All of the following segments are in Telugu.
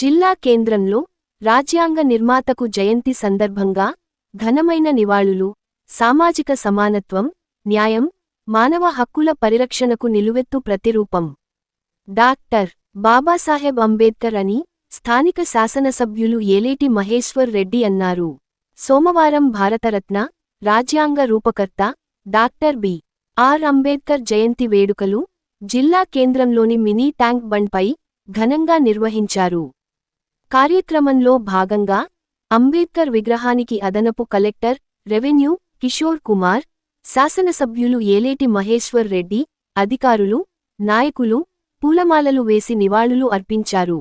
జిల్లా కేంద్రంలో రాజ్యాంగ నిర్మాతకు జయంతి సందర్భంగా ఘనమైన నివాళులు సామాజిక సమానత్వం న్యాయం మానవ హక్కుల పరిరక్షణకు నిలువెత్తు ప్రతిరూపం. డాక్టర్ బాబాసాహెబ్ అంబేద్కర్ అని స్థానిక శాసనసభ్యులు ఏలేటి మహేశ్వర్ రెడ్డి అన్నారు. సోమవారం భారతరత్న రాజ్యాంగ రూపకర్త డాక్టర్ బి. ఆర్. అంబేద్కర్ జయంతి వేడుకలు జిల్లా కేంద్రంలోని మినీ ట్యాంక్ బండ్పై ఘనంగా నిర్వహించారు. కార్యక్రమంలో భాగంగా అంబేద్కర్ విగ్రహానికి అదనపు కలెక్టర్ రెవెన్యూ కిషోర్ కుమార్ శాసనసభ్యులు ఏలేటి మహేశ్వర్ రెడ్డి అధికారులు నాయకులు పూలమాలలు వేసి నివాళులు అర్పించారు.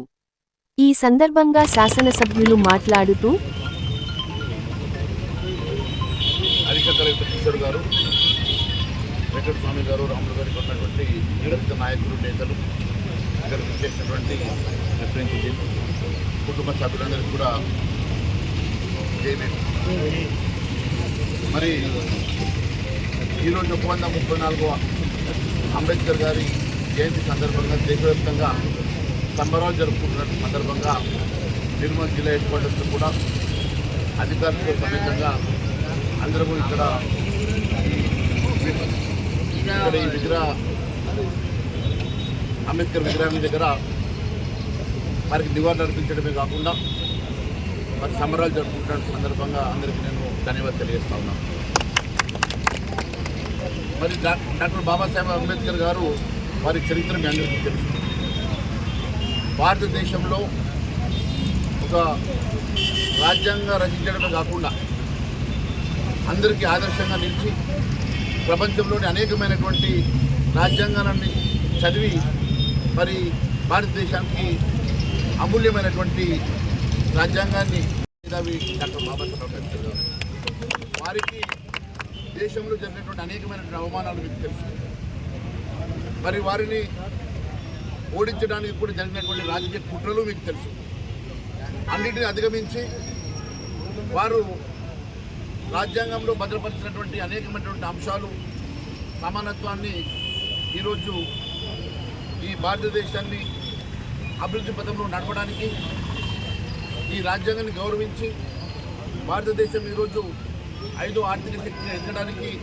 ఈ సందర్భంగా శాసనసభ్యులు మాట్లాడుతూ వెంకట స్వామి గారు రాములు గారికి ఉన్నటువంటి నాయకులు నేతలు ఇక్కడ చేసినటువంటి రిప్రజెంటేటివ్ కుటుంబ సభ్యులందరికీ కూడా మరి ఈరోజు ఒక వంద ముప్పై నాలుగవ అంబేద్కర్ గారి జయంతి సందర్భంగా దేశవ్యాప్తంగా సంబరాలు జరుపుకుంటున్న సందర్భంగా నిర్మల్ జిల్లా హెడ్ క్వార్టర్స్లో కూడా అధికారులతో సమేతంగా అందరము ఇక్కడ ఇక్కడ ఈ విగ్రహ అంబేద్కర్ విగ్రహం దగ్గర వారికి నివాళులు అర్పించడమే కాకుండా మరి సంబరాలు జరుపుకుంటున్న సందర్భంగా అందరికీ నేను ధన్యవాదాలు తెలియజేస్తా ఉన్నాను. మరి డాక్టర్ బాబాసాహెబ్ అంబేద్కర్ గారు వారి చరిత్ర మీ అందరికీ తెలుసు. భారతదేశంలో ఒక రాజ్యాంగం రచించడమే కాకుండా అందరికీ ఆదర్శంగా నిలిచి ప్రపంచంలోని అనేకమైనటువంటి రాజ్యాంగాన్ని చదివి మరి భారతదేశానికి అమూల్యమైనటువంటి రాజ్యాంగాన్ని మేధావి డాక్టర్ బాబాసాహెబ్ అంబేద్కర్ గారు. వారికి దేశంలో జరిగినటువంటి అనేకమైనటువంటి అవమానాలు మీకు తెలుసు. మరి వారిని ఓడించడానికి కూడా జరిగినటువంటి రాజకీయ కుట్రలు మీకు తెలుసు. అన్నిటిని అధిగమించి వారు రాజ్యాంగంలో భద్రపరిచినటువంటి అనేకమైనటువంటి అంశాలు సమానత్వాన్ని ఈరోజు ఈ భారతదేశాన్ని అభివృద్ధి పథంలో నడపడానికి ఈ రాజ్యాంగాన్ని గౌరవించి భారతదేశం ఈరోజు ఐదో ఆర్థిక శక్తిని ఎదగడానికి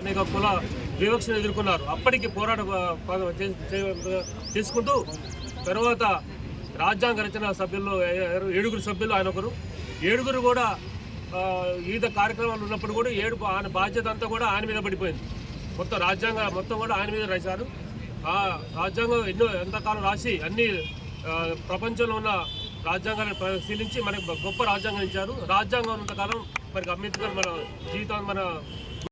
అనేక కుల వివక్షను ఎదుర్కొన్నారు. అప్పటికి పోరాట ప- చేసుకుంటూ తర్వాత రాజ్యాంగ రచన సభ్యుల్లో ఏడుగురు సభ్యులు ఆయన ఒకరు. ఏడుగురు కూడా వివిధ కార్యక్రమాలు ఉన్నప్పుడు కూడా ఏడు ఆయన బాధ్యత అంతా కూడా ఆయన మీద పడిపోయింది. మొత్తం రాజ్యాంగ మొత్తం కూడా ఆయన మీద రాశారు. ఆ రాజ్యాంగం ఎన్నో ఎంతకాలం రాసి అన్ని ప్రపంచంలో ఉన్న రాజ్యాంగాన్ని పరిశీలించి మనకి గొప్ప రాజ్యాంగం ఇచ్చారు. రాజ్యాంగం ఉన్నంతకాలం మనకి అంబేద్కర్ మన జీవితం మన